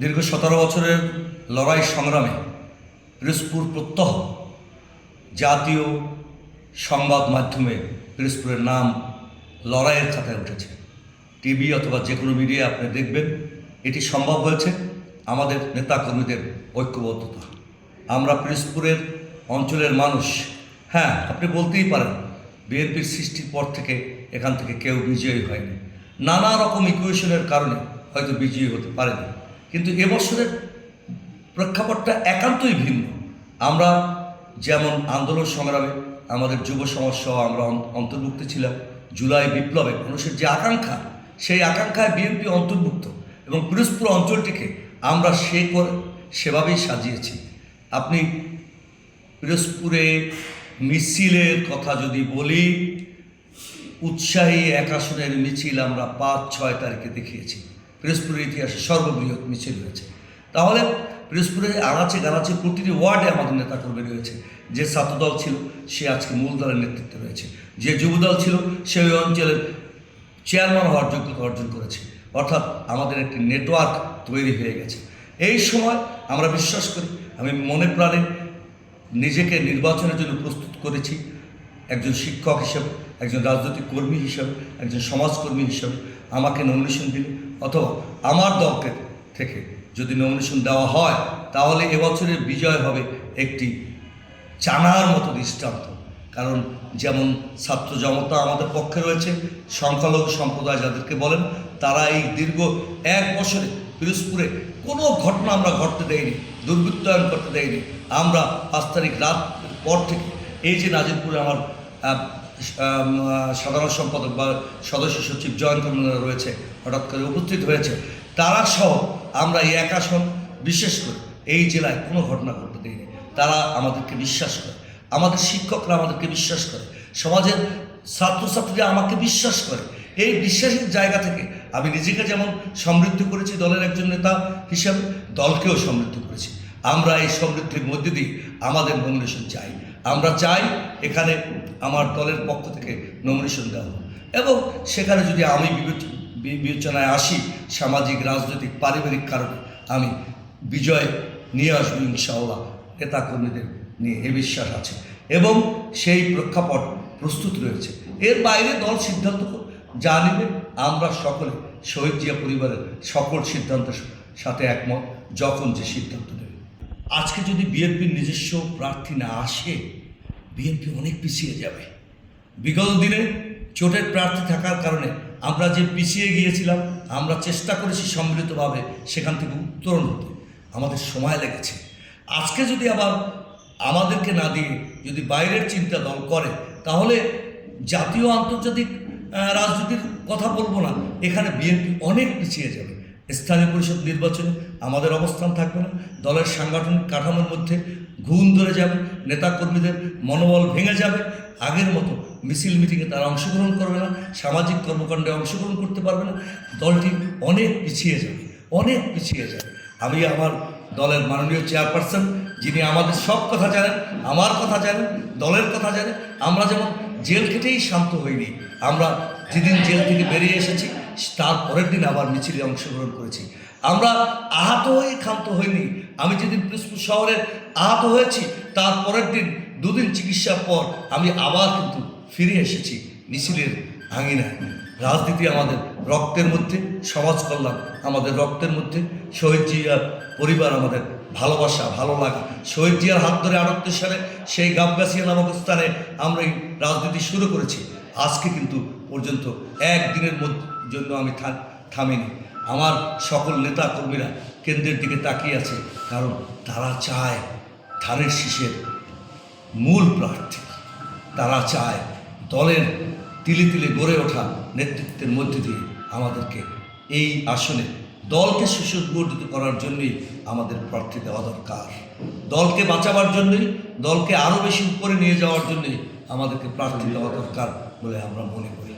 দীর্ঘ সতেরো বছরের লড়াই সংগ্রামে পিরোজপুর প্রত্যহ জাতীয় সংবাদ মাধ্যমে পিরোজপুরের নাম লড়াইয়ের খাতায় উঠেছে। টিভি অথবা যে কোনো মিডিয়া আপনি দেখবেন এটি সম্ভব হয়েছে আমাদের নেতাকর্মীদের ঐক্যবদ্ধতা। আমরা পিরোজপুরের অঞ্চলের মানুষ। হ্যাঁ আপনি বলতেই পারেন, বিএনপির সৃষ্টির পর থেকে এখান থেকে কেউ বিজয়ী হয়নি। নানা রকম ইকুয়েশনের কারণে হয়তো বিজয়ী হতে পারেনি। কিন্তু এবছরের প্রেক্ষাপটটা একান্তই ভিন্ন। আমরা যেমন আন্দোলন সংগ্রামে আমাদের যুব সমাজ সহ আমরা অন- অন্তর্ভুক্ত ছিলাম, জুলাই বিপ্লবে মানুষের যে আকাঙ্ক্ষা, সেই আকাঙ্ক্ষায় বিএনপি অন্তর্ভুক্ত এবং পিরোজপুর অঞ্চলটিকে আমরা সে করে সেভাবেই সাজিয়েছি। আপনি পিরোজপুরে মিছিলের কথা যদি বলি, উৎসাহী এক আসনের মিছিল আমরা পাঁচ ছয় তারিখে দেখিয়েছি। পিরোজপুরের ইতিহাসে সর্ববৃহৎ মিছিল হয়েছে। তাহলে পিরোজপুরে আনাচে গানাচে প্রতিটি ওয়ার্ডে আমাদের নেতাকর্মী রয়েছে। যে ছাত্রদল ছিল, সে আজকে মূল দলের নেতৃত্বে রয়েছে। যে যুবদল ছিল সে ওই অঞ্চলের চেয়ারম্যান হওয়ার যোগ্যতা অর্জন করেছে। অর্থাৎ আমাদের একটি নেটওয়ার্ক তৈরি হয়ে গেছে। এই সময় আমরা বিশ্বাস করি, আমি মনে প্রাণে নিজেকে নির্বাচনের জন্য প্রস্তুত করেছি। একজন শিক্ষক হিসেবে, একজন রাজনৈতিক কর্মী হিসেবে, একজন সমাজকর্মী হিসেবে আমাকে নমিনেশন দিলে অথবা আমার দলকে থেকে যদি নমিনেশন দেওয়া হয়, তাহলে এবছরের বিজয় হবে একটি জানার মতো দৃষ্টান্ত। কারণ যেমন ছাত্র জনতা আমাদের পক্ষে রয়েছে, সংখ্যালঘু সম্প্রদায় যাদেরকে বলেন, তারা এই দীর্ঘ এক বছরে পিরোজপুরে কোনো ঘটনা আমরা ঘটতে দেয়নি দুর্বৃত্তায়ন করতে দেয়নি আমরা পাঁচ তারিখ রাত পর থেকে এই যে নাজিরপুরে আমার সাধারণ সম্পাদক বা সদস্য সচিব জয়ন্ত রয়েছে, হঠাৎ করে উপস্থিত হয়েছে। তারা সহ আমরা এই এক আসন বিশেষ করে এই জেলায় কোনো ঘটনা ঘটতে দেয়নি। তারা আমাদেরকে বিশ্বাস করে, আমাদের শিক্ষকরা আমাদেরকে বিশ্বাস করে, সমাজের ছাত্রছাত্রীরা আমাকে বিশ্বাস করে। এই বিশ্বাসের জায়গা থেকে আমি নিজেকে যেমন সমৃদ্ধ করেছি দলের একজন নেতা হিসাবে, দলকেও সমৃদ্ধ করেছি। আমরা এই সমৃদ্ধির মধ্যে দিয়ে আমাদের নমিনেশন চাই আমরা চাই এখানে আমার দলের পক্ষ থেকে নমিনেশন দেওয়া হোক। এবং সেখানে যদি আমি বিবেচ- বিবেচনায় আসি, সামাজিক, রাজনৈতিক, পারিবারিক কারণে, আমি বিজয় নিয়ে আসব ইনশাআল্লাহ নেতা কর্মীদের নিয়ে, এ বিশ্বাস আছে। এবং সেই প্রেক্ষাপট প্রস্তুত রয়েছে। এর বাইরে দল সিদ্ধান্ত যা নেবে, আমরা সকলে, শহীদ জিয়া পরিবারের সকল সিদ্ধান্তের সাথে একমত, যখন যে সিদ্ধান্ত আজকে যদি বিএনপির নিজস্ব প্রার্থী না আসে, বিএনপি অনেক পিছিয়ে যাবে। বিগত দিনে চোটের প্রার্থী থাকার কারণে আমরা যে পিছিয়ে গিয়েছিলাম, আমরা চেষ্টা করেছি সম্মিলিতভাবে সেখান থেকে উত্তরণ হতে। আমাদের সময় লেগেছে। আজকে যদি আবার আমাদেরকে না দিয়ে যদি বাইরের চিন্তা দল করে, তাহলে জাতীয় আন্তর্জাতিক রাজনীতির কথা বলব না। এখানে বিএনপি অনেক পিছিয়ে যাবে। স্থানীয় পরিষদ নির্বাচনে আমাদের অবস্থান থাকবে না। দলের সাংগঠনিক কাঠামোর মধ্যে ঘুম ধরে যাবে, নেতাকর্মীদের মনোবল ভেঙে যাবে। আগের মতো মিছিল মিটিংয়ে তারা অংশগ্রহণ করবে না, সামাজিক কর্মকাণ্ডে অংশগ্রহণ করতে পারবে না। দলটি অনেক পিছিয়ে যাবে, অনেক পিছিয়ে যাবে। আমি আমার দলের মাননীয় চেয়ারপারসন, যিনি আমাদের সব কথা জানেন, আমার কথা জানেন, দলের কথা জানেন, আমরা যেমন জেল খেটেই শান্ত হইনি, আমরা যেদিন জেল থেকে বেরিয়ে এসেছি তার পরের দিন আবার মিছিলে অংশগ্রহণ করেছি। আমরা আহত হয়ে ক্ষান্ত হইনি। আমি যেদিন পিরোজপুর শহরে আহত হয়েছি তার পরের দিন দুদিন চিকিৎসার পর আমি আবার কিন্তু ফিরে এসেছি মিছিলের আঙিনায়। রাজনীতি আমাদের রক্তের মধ্যে, সমাজ কল্যাণ আমাদের রক্তের মধ্যে, শহীদ জিয়ার পরিবার আমাদের ভালোবাসা, ভালো লাগা। শহীদ জিয়ার হাত ধরে আটত্রিশ সালে সেই গাবগাছিয়া নামক স্থানে আমরা এই রাজনীতি শুরু করেছি। আজকে কিন্তু পর্যন্ত একদিনের মধ্যে জন্য আমি থামিনি। আমার সকল নেতা কর্মীরা কেন্দ্রের দিকে তাকিয়ে আছে, কারণ তারা চায় ধানের শীষের মূল প্রার্থী। তারা চায় দলের তিলে তিলে গড়ে ওঠা নেতৃত্বের মধ্যে দিয়ে আমাদেরকে এই আসনে দলকে সুসংগঠিত করার জন্যই আমাদের প্রার্থী দেওয়া দরকার। দলকে বাঁচাবার জন্যই, দলকে আরও বেশি উপরে নিয়ে যাওয়ার জন্যই আমাদেরকে প্রার্থী দেওয়া দরকার বলে আমরা মনে করি।